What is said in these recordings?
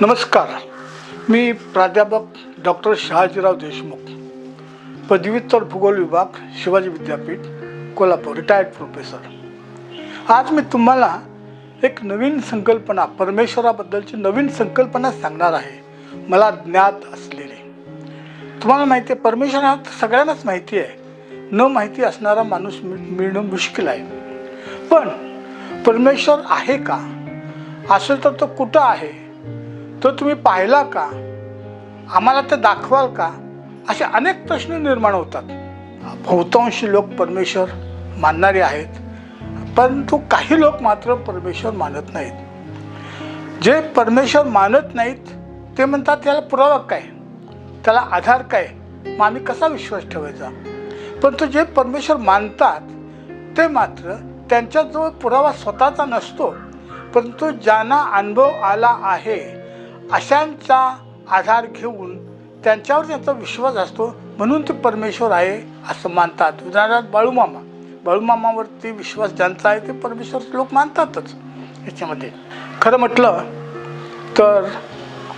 नमस्कार. मी प्राध्यापक डॉक्टर शहाजीराव देशमुख पदव्युत्तर भूगोल विभाग शिवाजी विद्यापीठ कोल्हापूर रिटायर्ड प्रोफेसर आज मी तुम्हाला एक नवीन संकल्पना परमेश्वराबद्दलची नवीन संकल्पना सांगणार आहे. मला ज्ञात असलेली. तुम्हाला माहिती आहे परमेश्वर हा सगळ्यांनाच माहिती आहे. न माहिती असणारा माणूस मिळ- मिळणं मुश्किल आहे. पण परमेश्वर आहे का? असेल तर तो कुठं आहे? तो तुम्ही पाहिला का? आम्हाला ते दाखवाल का? असे अनेक प्रश्न निर्माण होतात. बहुतांशी लोक परमेश्वर मानणारे आहेत परंतु काही लोक मात्र परमेश्वर मानत नाहीत. जे परमेश्वर मानत नाहीत ते म्हणतात त्याला पुरावा काय? त्याला आधार काय? मग आम्ही कसा विश्वास ठेवायचा? परंतु जे परमेश्वर मानतात ते मात्र त्यांच्याजवळ पुरावा स्वतःचा नसतो परंतु ज्यांना अनुभव आला आहे अशांचा आधार घेऊन त्यांच्यावर त्यांचा विश्वास असतो म्हणून ते परमेश्वर आहे असं मानतात. उदाहरणार्थ बाळूमामा. बाळूमामावरती विश्वास ज्यांचा आहे ते परमेश्वर लोक मानतातच. याच्यामध्ये खरं म्हटलं तर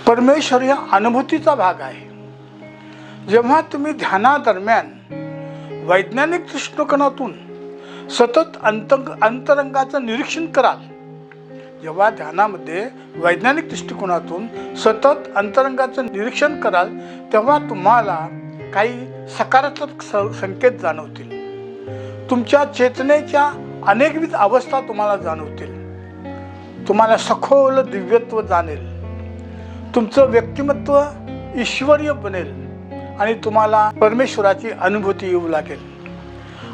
परमेश्वर या अनुभूतीचा भाग आहे. जेव्हा तुम्ही ध्यानादरम्यान वैज्ञानिक दृष्टिकोनातून सतत अंत अंतरंगाचं निरीक्षण कराल जेव्हा ध्यानामध्ये वैज्ञानिक दृष्टिकोनातून सतत अंतरंगाचं निरीक्षण कराल तेव्हा तुम्हाला काही सकारात्मक संकेत जाणवतील. तुमच्या चेतनेच्या अनेकविध अवस्था तुम्हाला जाणवतील. तुम्हाला सखोल दिव्यत्व जाणेल. तुमचं व्यक्तिमत्व ईश्वरीय बनेल आणि तुम्हाला परमेश्वराची अनुभूती येऊ लागेल.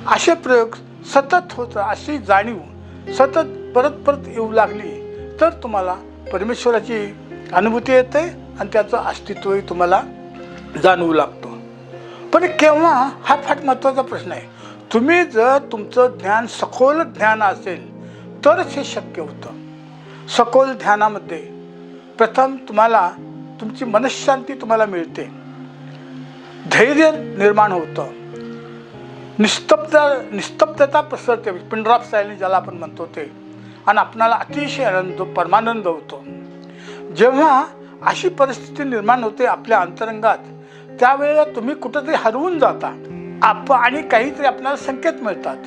असे प्रयोग सतत होत अशी जाणीव सतत परत परत येऊ लागली तर तुम्हाला परमेश्वराची अनुभूती येते आणि त्याचं अस्तित्वही तुम्हाला जाणवू लागतो. पण केव्हा? हा फार महत्त्वाचा प्रश्न आहे. तुम्ही जर तुमचं ज्ञान सखोल ज्ञान असेल तरच हे शक्य होतं. सखोल ध्यानामध्ये प्रथम तुम्हाला तुमची मनशांती तुम्हाला मिळते. धैर्य निर्माण होतं. निस्तब्ध निस्तब्धता पसरते. पिंड्रॉप सायलेंस ज्याला आपण म्हणतो ते. आणि आपणाला अतिशय आनंद परमानंद होतो. जेव्हा अशी परिस्थिती निर्माण होते आपल्या अंतरंगात त्यावेळेला तुम्ही कुठंतरी हरवून जाता. आप आणि काहीतरी आपल्याला संकेत मिळतात.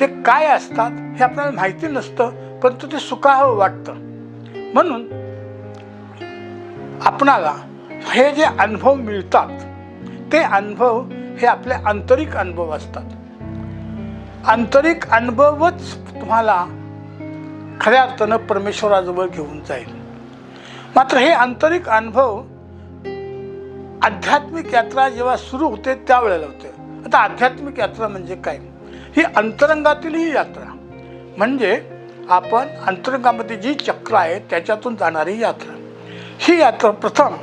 ते काय असतात हे आपल्याला माहिती नसतं परंतु ते सुखावं वाटतं. म्हणून आपणाला हे जे अनुभव मिळतात ते अनुभव हे आपले आंतरिक अनुभव असतात. आंतरिक अनुभवच तुम्हाला खऱ्या अर्थानं परमेश्वराजवळ घेऊन जाईल. मात्र हे आंतरिक अनुभव आध्यात्मिक यात्रा जेव्हा सुरू होते त्यावेळेला होते. आता आध्यात्मिक यात्रा म्हणजे काय? ही अंतरंगातील ही यात्रा. म्हणजे आपण अंतरंगामध्ये जी चक्र आहे त्याच्यातून जाणारी यात्रा. ही यात्रा प्रथम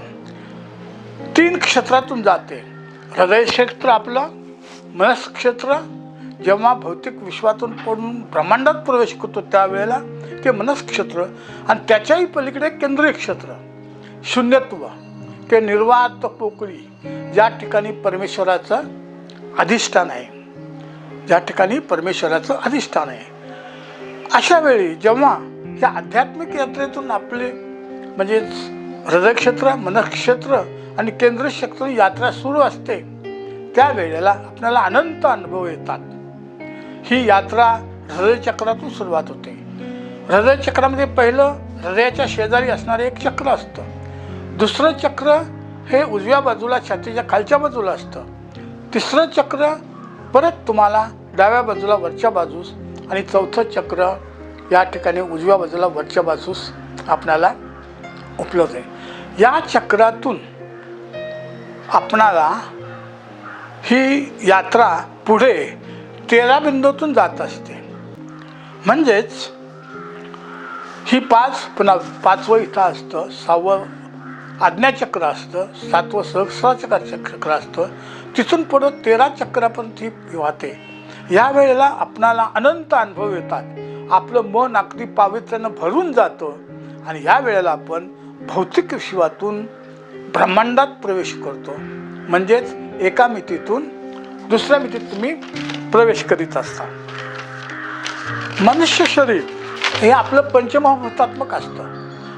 तीन क्षेत्रातून जाते. हृदय क्षेत्र आपलं मनस क्षेत्र जेव्हा भौतिक विश्वातून पडून ब्रह्मांडात प्रवेश करतो त्यावेळेला ते मनस्क्षेत्र आणि त्याच्याही पलीकडे केंद्रीय क्षेत्र. शून्यत्व ते निर्वात पोकळी ज्या ठिकाणी परमेश्वराचं अधिष्ठान आहे. ज्या ठिकाणी परमेश्वराचं अधिष्ठान आहे. अशा वेळी जेव्हा या आध्यात्मिक यात्रेतून आपले म्हणजेच हृदयक्षेत्र मनक्षेत्र आणि केंद्रक्षेत्र यात्रा सुरू असते त्यावेळेला आपल्याला अनंत अनुभव येतात. ही यात्रा हृदयचक्रातून सुरुवात होते. हृदयचक्रामध्ये पहिलं हृदयाच्या शेजारी असणारे एक चक्र असतं. दुसरं चक्र हे उजव्या बाजूला छातीच्या खालच्या बाजूला असतं. तिसरं चक्र परत तुम्हाला डाव्या बाजूला वरच्या बाजूस आणि चौथं चक्र या ठिकाणी उजव्या बाजूला वरच्या बाजूस आपणाला उपलब्ध आहे. या चक्रातून आपणाला ही यात्रा पुढे तेरा बिंदूतून जात असते. म्हणजेच ही पाच पुन्हा पाचवं इथं असतं सहावं आज्ञाचक्र असतं सातवं सहस्राचक्र चक्र असतं. तिथून पुढं तेरा चक्रापर्यंत ही वाहते. या वेळेला आपणाला अनंत अनुभव येतात. आपलं मन अगदी पावित्र्यानं भरून जातं आणि या वेळेला आपण भौतिक विश्वातून ब्रह्मांडात प्रवेश करतो. म्हणजेच एका मितीतून दुसऱ्या मितीत तुम्ही प्रवेश करीत असतात. मनुष्य शरीर हे आपलं पंचमहाभूतात्मक असतं.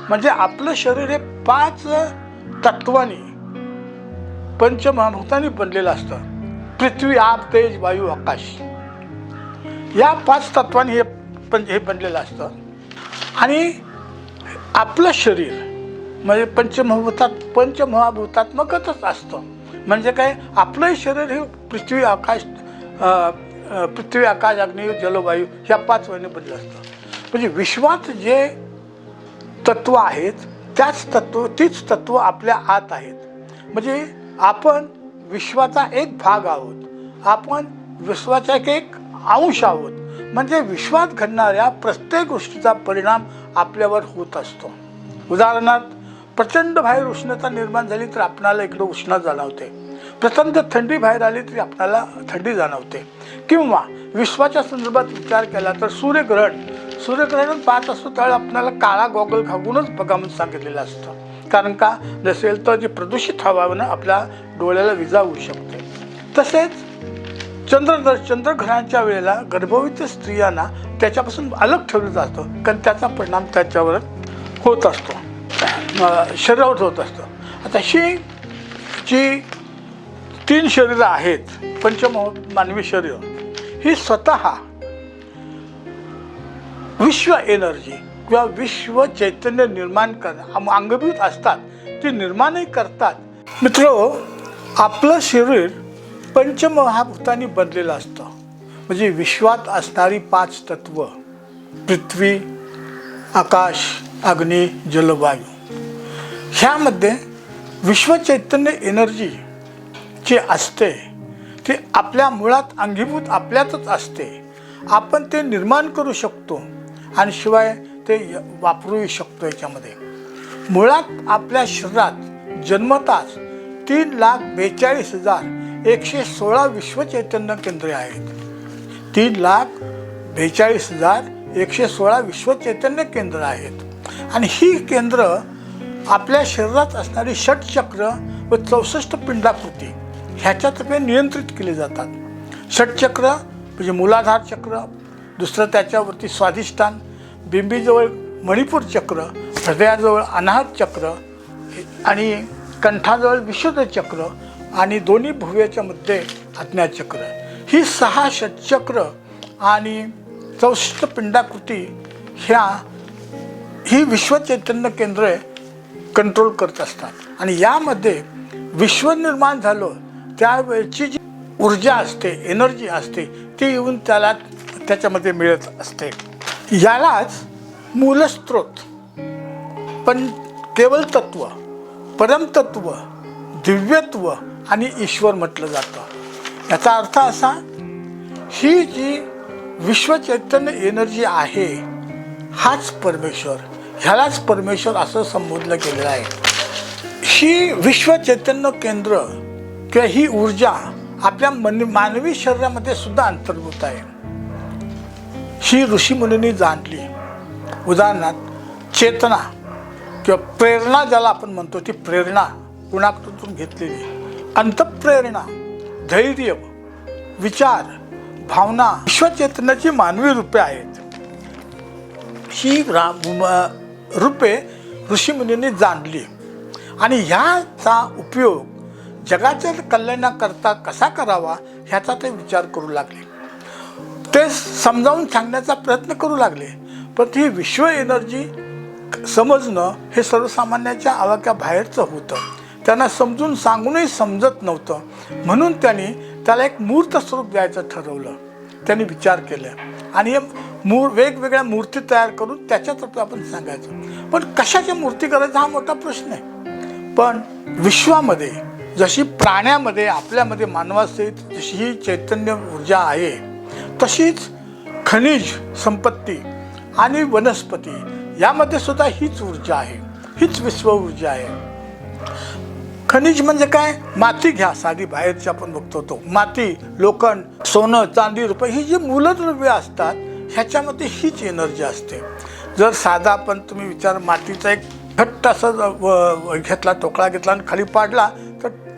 म्हणजे आपलं शरीर हे पाच तत्वानी पंचमहाभूतांनी बनलेलं असतं. पृथ्वी आप तेज वायू आकाश. या पाच तत्वांनी हे पण हे बनलेलं असतं. आणि आपलं शरीर म्हणजे पंचमहाभूतात पंचमहाभूतात्मकच असतं. म्हणजे काय? आपलंही शरीर हे पृथ्वी आकाश पृथ्वी आकाश अग्नी जलवायू ह्या पाच वहिने असतं म्हणजे विश्वात जे तत्व आहेत त्याच तत्व तीच तत्व आपल्या आत आहेत. म्हणजे आपण विश्वाचा एक भाग आहोत. आपण विश्वाचा एक एक अंश आहोत. म्हणजे विश्वात घडणाऱ्या प्रत्येक गोष्टीचा परिणाम आपल्यावर होत असतो. उदाहरणार्थ प्रचंड बाहेर उष्णता निर्माण झाली तर आपणाला इकडं उष्णता जाणवते. प्रचंड थंडी बाहेर आली तरी आपल्याला थंडी जाणवते. किंवा विश्वाच्या संदर्भात विचार केला तर सूर्यग्रहण. सूर्यग्रहण पाहत असतो त्यावेळी आपल्याला काळा गॉगल घालूनच बघा म्हणून सांगितलेलं असतं. कारण का? नसेल तर जी प्रदूषित हवानं आपल्या डोळ्याला विजा होऊ शकते. तसेच चंद्र चंद्रग्रहणाच्या वेळेला गर्भवती स्त्रियांना त्याच्यापासून अलग ठेवलं जातं. कारण त्याचा परिणाम त्याच्यावर होत असतो. शरीरावर होत असतो. आता ही जी तीन शरीरं आहेत पंचम मानवी शरीर. ही स्वतः विश्व एनर्जी किंवा विश्व चैतन्य निर्माण कर अंगभूत असतात ती निर्माणही करतात. मित्र आपलं शरीर पंचमहाभूतांनी बनलेलं असतं. म्हणजे विश्वात असणारी पाच तत्व पृथ्वी आकाश अग्नी जलवायू. ह्यामध्ये विश्वचैतन्य एनर्जी जे असते ते आपल्या मुळात अंगीभूत आपल्यातच असते. आपण ते निर्माण करू शकतो आणि शिवाय ते य- वापरूही शकतो याच्यामध्ये. मुळात आपल्या शरीरात जन्मताच तीन लाख बेचाळीस हजार एकशे सोळा विश्वचैतन्य केंद्रे आहेत. तीन लाख बेचाळीस हजार एकशे सोळा विश्वचैतन्य केंद्र आहेत. आणि ही केंद्र आपल्या शरीरात असणारी षटचक्र व चौसष्ट पिंडाकृती ह्याच्यातर्फे नियंत्रित केले जातात. षटचक्र म्हणजे मूलाधार चक्र दुसरं त्याच्यावरती स्वाधिष्ठान बिंबीजवळ मणिपूर चक्र हृदयाजवळ अनाहत चक्र आणि कंठाजवळ विशुद्ध चक्र आणि दोन्ही भुव्याच्या मध्ये आज्ञाचक्र ही सहा षटचक्र आणि चौसष्ट पिंडाकृती ह्या ही विश्वचैतन्य केंद्रे कंट्रोल करत असतात. आणि यामध्ये विश्व निर्माण झालं त्यावेळची जी ऊर्जा असते एनर्जी असते ती येऊन त्याला त्याच्यामध्ये मिळत असते. यालाच मूलस्त्रोत पण केवळ तत्व परमतत्व दिव्यत्व आणि ईश्वर म्हटलं जातं. याचा अर्थ असा ही जी विश्वचैतन्य एनर्जी आहे हाच परमेश्वर. ह्यालाच परमेश्वर असं संबोधलं गेलेलं आहे. ही विश्वचैतन्य केंद्र किंवा ही ऊर्जा आपल्या मन मानवी शरीरामध्ये सुद्धा अंतर्भूत आहे. ही ऋषीमुनींनी जाणली. उदाहरणार्थ चेतना किंवा प्रेरणा ज्याला आपण म्हणतो ती प्रेरणा कुणाकडून घेतलेली. अंतप्रेरणा धैर्य विचार भावना विश्वचेतनाची मानवी रूपे आहेत. ही रा रूपे ऋषीमुनींनी जाणली. आणि ह्याचा उपयोग जगाच्या कल्याणाकरता कसा करावा ह्याचा ते विचार करू लागले. ते समजावून सांगण्याचा प्रयत्न करू लागले पण ही विश्व एनर्जी समजणं हे सर्वसामान्याच्या आवाक्याबाहेरचं होतं. त्यांना समजून सांगूनही समजत नव्हतं. म्हणून त्यांनी त्याला एक मूर्त स्वरूप द्यायचं ठरवलं. त्यांनी विचार केले. आणि हे मूर वेगवेगळ्या मूर्ती तयार करून त्याच्यातर्फे आपण सांगायचं. पण कशाच्या मूर्ती करायचा हा मोठा प्रश्न आहे. पण विश्वामध्ये जशी प्राण्यामध्ये आपल्यामध्ये मानवासहित जशी ही चैतन्य ऊर्जा आहे तशीच खनिज संपत्ती आणि वनस्पती यामध्ये सुद्धा हीच ऊर्जा आहे हीच विश्व ऊर्जा आहे. खनिज म्हणजे काय? माती घ्या साधी बाहेरची आपण बघतो तो माती लोखंड सोनं चांदी रुपये ही जी मूलद्रव्य असतात ह्याच्यामध्ये हीच एनर्जी असते. जर साधा आपण तुम्ही विचार मातीचा एक घट्ट असा व- घेतला टोकळा घेतला आणि खाली पाडला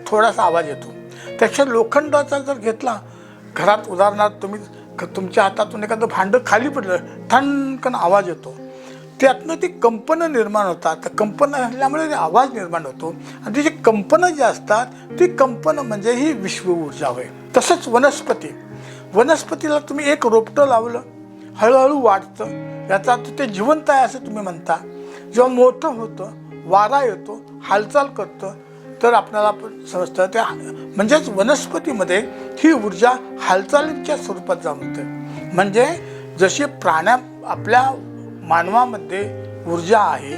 थोडासा आवाज येतो. त्याच्या लोखंडाचा जर घेतला घरात उदाहरणार्थ तुम्ही तुमच्या हातातून एखादं भांडं खाली पडलं ठणकन आवाज येतो. त्यातनं ती कंपनं निर्माण होतात. त्या कंपनं असल्यामुळे ते आवाज निर्माण होतो. आणि ती जी कंपनं जी असतात ती कंपनं म्हणजे ही विश्व ऊर्जा होय. तसंच वनस्पती. वनस्पतीला तुम्ही एक रोपटं लावलं हळूहळू वाढतं. याचा अर्थ ते जिवंत आहे असं तुम्ही म्हणता. जेव्हा मोठं होतं वारा येतो हालचाल करतं तर आपल्याला समजतं त्या म्हणजेच वनस्पतीमध्ये ही ऊर्जा हालचालीच्या स्वरूपात जाणवते. म्हणजे जशी प्राण्या आपल्या मानवामध्ये ऊर्जा आहे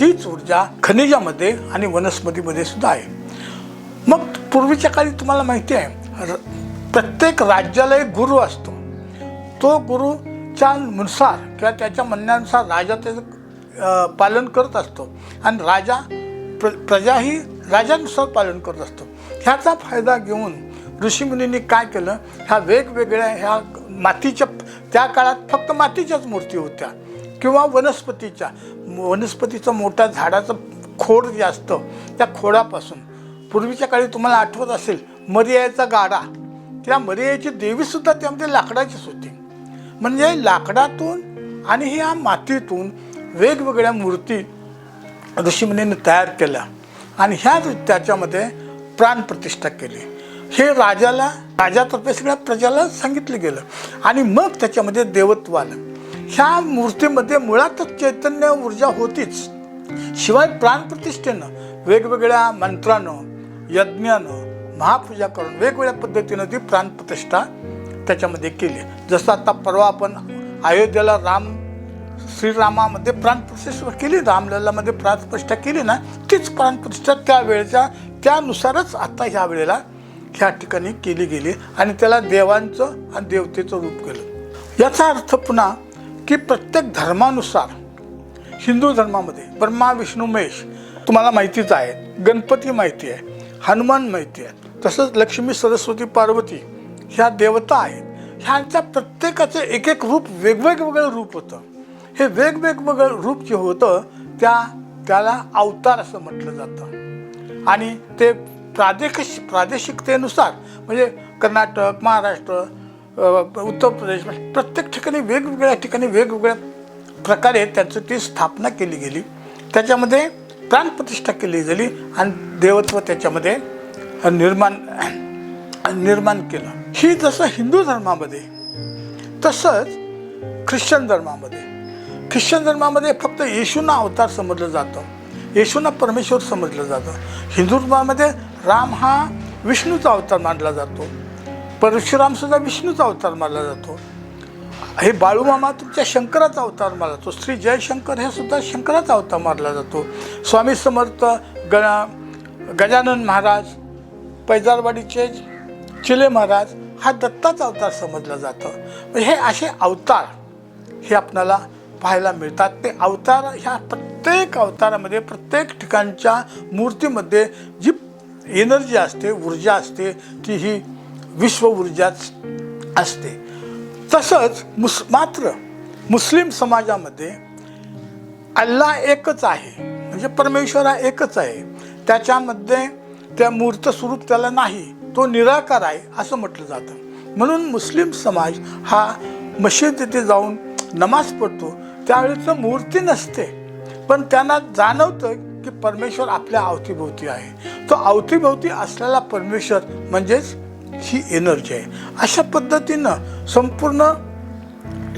तीच ऊर्जा खनिजामध्ये आणि वनस्पतीमध्ये सुद्धा आहे. मग पूर्वीच्या काळी तुम्हाला माहिती आहे र- प्रत्येक राज्याला एक गुरु असतो. तो गुरुच्या नुसार किंवा त्याच्या म्हणण्यानुसार राजा त्याचं पालन करत असतो. आणि राजा प्र प्रजा ही राजानुसार पालन करत असतो. ह्याचा फायदा घेऊन ऋषीमुनींनी काय केलं? ह्या वेगवेगळ्या ह्या मातीच्या त्या काळात फक्त मातीच्याच मूर्ती होत्या. किंवा वनस्पतीच्या. वनस्पतीचं मोठ्या झाडाचं खोड जे असतं त्या खोडापासून. पूर्वीच्या काळी तुम्हाला आठवत असेल मर्याचा गाडा. त्या मर्याची देवीसुद्धा त्यामध्ये लाकडाचीच होती. म्हणजे लाकडातून आणि ह्या मातीतून वेगवेगळ्या मूर्ती ऋषीमुनींनी तयार केल्या. आणि ह्या त्याच्यामध्ये प्राणप्रतिष्ठा केली. हे राजाला राजातर्फे सगळ्या प्रजाला सांगितलं गेलं. आणि मग त्याच्यामध्ये देवत्व आलं. ह्या मूर्तीमध्ये मुळातच चैतन्य ऊर्जा होतीच. शिवाय प्राणप्रतिष्ठेनं वेगवेगळ्या मंत्रानं यज्ञानं महापूजा करून वेगवेगळ्या पद्धतीनं ती प्राणप्रतिष्ठा त्याच्यामध्ये केली. जसं आता परवा आपण अयोध्येला राम श्रीरामामध्ये प्राणप्रतिष्ठा केली रामलल्लामध्ये प्राणप्रतिष्ठा केली ना तीच प्राणप्रतिष्ठा त्या वेळेच्या त्यानुसारच आता ह्या वेळेला ह्या ठिकाणी केली गेली आणि त्याला देवांचं आणि देवतेचं रूप केलं. याचा अर्थ पुन्हा की प्रत्येक धर्मानुसार हिंदू धर्मामध्ये ब्रह्मा विष्णू महेश तुम्हाला माहितीच आहे गणपती माहिती आहे हनुमान माहिती आहे तसंच लक्ष्मी सरस्वती पार्वती ह्या देवता आहेत. ह्यांच्या प्रत्येकाचं एक एक रूप वेगवेगळं रूप होतं. हे वेगवेगळं रूप जे होतं त्या त्याला अवतार असं म्हटलं जातं. आणि ते प्रादेशिक प्रादेशिकतेनुसार म्हणजे कर्नाटक महाराष्ट्र उत्तर प्रदेश प्रत्येक ठिकाणी वेगवेगळ्या ठिकाणी वेगवेगळ्या प्रकारे त्याचं ती स्थापना केली गेली. त्याच्यामध्ये प्राणप्रतिष्ठा केली गेली आणि देवत्व त्याच्यामध्ये निर्माण निर्माण केलं. ही जसं हिंदू धर्मामध्ये तसंच ख्रिश्चन धर्मामध्ये. ख्रिश्चन धर्मामध्ये फक्त येशूंना अवतार समजलं जातं. येशूंना परमेश्वर समजलं जातं. हिंदू धर्मामध्ये राम हा विष्णूचा अवतार मानला जातो. परशुरामसुद्धा विष्णूचा अवतार मानला जातो. हे बाळूमामा तुमच्या शंकराचा अवतार मानला जातो. श्री जयशंकर हे सुद्धा शंकराचा अवतार मानला जातो. स्वामी समर्थ ग गजानन महाराज पैजारवाडीचे चिले महाराज हा दत्ताचा अवतार समजला जातं. म्हणजे हे असे अवतार हे आपणाला पाहायला मिळतात. ते अवतार ह्या प्रत्येक अवतारामध्ये प्रत्येक ठिकाणच्या मूर्तीमध्ये जी एनर्जी असते ऊर्जा असते ती ही विश्व ऊर्जाच असते. तसंच मुस मात्र मुस्लिम समाजामध्ये अल्ला एकच आहे. म्हणजे परमेश्वर हा एकच आहे. त्याच्यामध्ये त्या मूर्त स्वरूप त्याला नाही. तो निराकार आहे असं म्हटलं जातं. म्हणून मुस्लिम समाज हा मशिदीत जाऊन नमाज पडतो त्यावेळेचं मूर्ती नसते. पण त्यांना जाणवतं की परमेश्वर आपल्या अवतीभोवती आहे. तो अवतीभोवती असलेला परमेश्वर म्हणजेच ही एनर्जी आहे. अशा पद्धतीनं संपूर्ण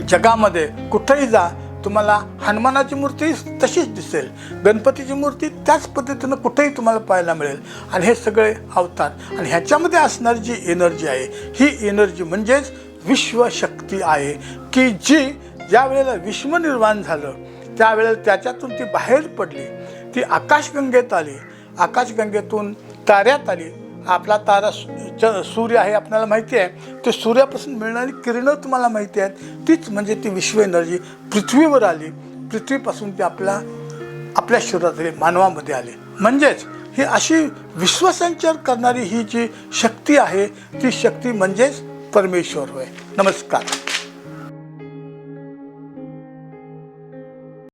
जगामध्ये कुठेही जा तुम्हाला हनुमानाची मूर्ती तशीच दिसेल. गणपतीची मूर्ती त्याच पद्धतीनं कुठेही तुम्हाला पाहायला मिळेल. आणि हे सगळे अवतार आणि ह्याच्यामध्ये असणारी जी एनर्जी आहे ही एनर्जी म्हणजेच विश्वशक्ती आहे की जी ज्या वेळेला विश्व निर्माण झालं त्यावेळेला त्याच्यातून ती बाहेर पडली. ती आकाशगंगेत आली. आकाशगंगेतून ताऱ्यात आली. आपला तारा च- सूर्य आहे आपल्याला माहिती आहे. ते सूर्यापासून मिळणारी किरणं तुम्हाला माहिती आहेत. तीच म्हणजे ती विश्व एनर्जी. पृथ्वीवर आली. पृथ्वीपासून ती आपल्या आपल्या शरीरात आली मानवामध्ये आली. म्हणजेच ही अशी विश्वसंचार करणारी ही जी शक्ती आहे ती शक्ती म्हणजेच परमेश्वर होय. नमस्कार.